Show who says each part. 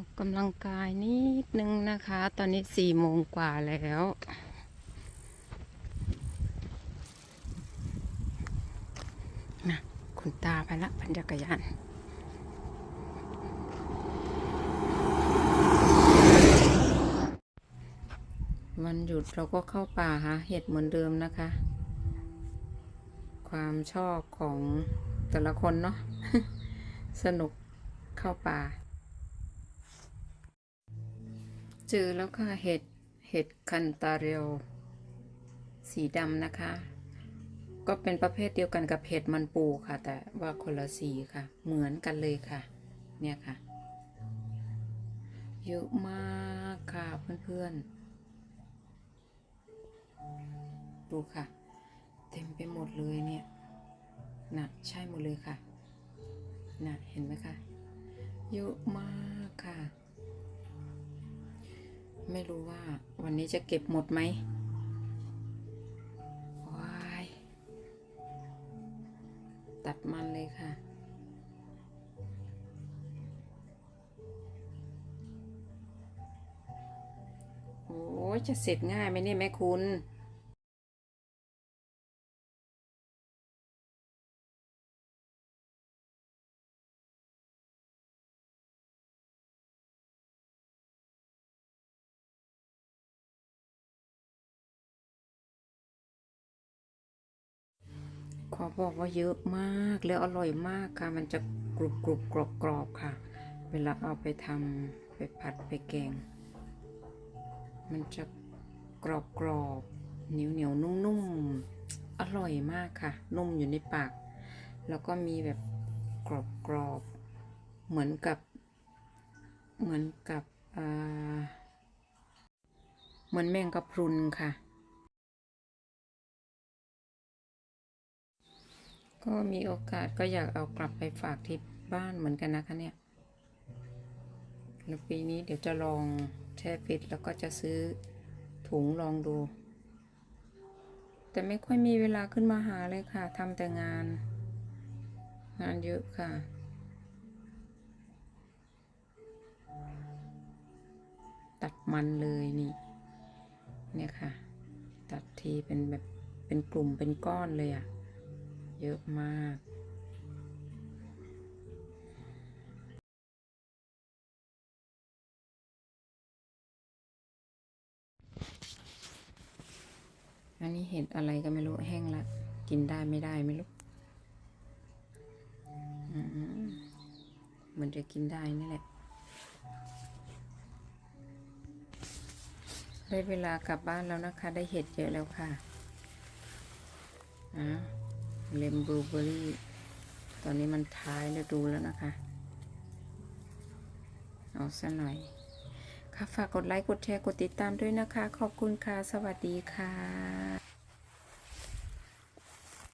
Speaker 1: ออกกำลังกายนิดนึงนะคะ ตอนนี้สี่โมงกว่าแล้วนะคุณตาไปละปั่นจักรยานวันหยุดเราก็เข้าป่าหาเห็ดเหมือนเดิมนะคะ ความชอบของแต่ละคนเนาะสนุกเข้าป่า เจอแล้วค่ะเห็ดเห็ดคันตาเรียวสีดำนะคะ ก็เป็นประเภทเดียวกันกับเห็ดมันปูค่ะ แต่ว่าคนละสีค่ะ เหมือนกันเลยค่ะ เนี่ยค่ะ เยอะมากค่ะเพื่อนๆ ดูค่ะ เต็มไปหมดเลยเนี่ยน่ะใช่หมดเลยค่ะน่ะเห็นไหมคะ เยอะมากค่ะ ไม่รู้ว่าวันนี้จะเก็บหมดไหมว้ายตัดมันเลยค่ะ โอ้ยจะเสร็จง่ายไหมเนี่ยแม่คุณ ขอบอกว่าเยอะมากแล้วอร่อยมากค่ะ มันจะกรุบกรุบกรอบกรอบค่ะ เวลาเอาไปทำไปผัดไปแกง มันจะกรอบกรอบเหนียวเหนียวนุ่มนุ่มๆอร่อยมากค่ะ นุ่มอยู่ในปาก แล้วก็มีแบบกรอบกรอบเหมือนกับเหมือนกับอ่าเหมือนแมงกะพรุนค่ะ ก็มีโอกาสก็อยากเอากลับไปฝากที่บ้านเหมือนกันนะคะเนี่ยแล้วปีนี้เดี๋ยวจะลองแช่ฟิตแล้วก็จะซื้อถุงลองดู แต่ไม่ค่อยมีเวลาขึ้นมาหาเลยค่ะทำแต่งาน งานเยอะค่ะตัดมันเลยนี่ เนี่ยค่ะ ตัดทีเป็นแบบเป็นกลุ่มเป็นก้อนเลยอะ่ะ เยอะมากอันนี้เห็ดอะไรก็ไม่รู้แห้งละ กินได้ไม่ได้ไม่รู้เหมันจะกินได้นี่แหละ ได้เวลากลับบ้านแล้วนะคะ ได้เห็ดเยอะแล้วค่ะอะ เลมบลูเบอรี่ ตอนนี้มันท้ายฤดูแล้วนะคะ เอาซะหน่อย ค่ะฝากกดไลค์ กดแชร์ กดติดตามด้วยนะคะ ขอบคุณค่ะ สวัสดีค่ะ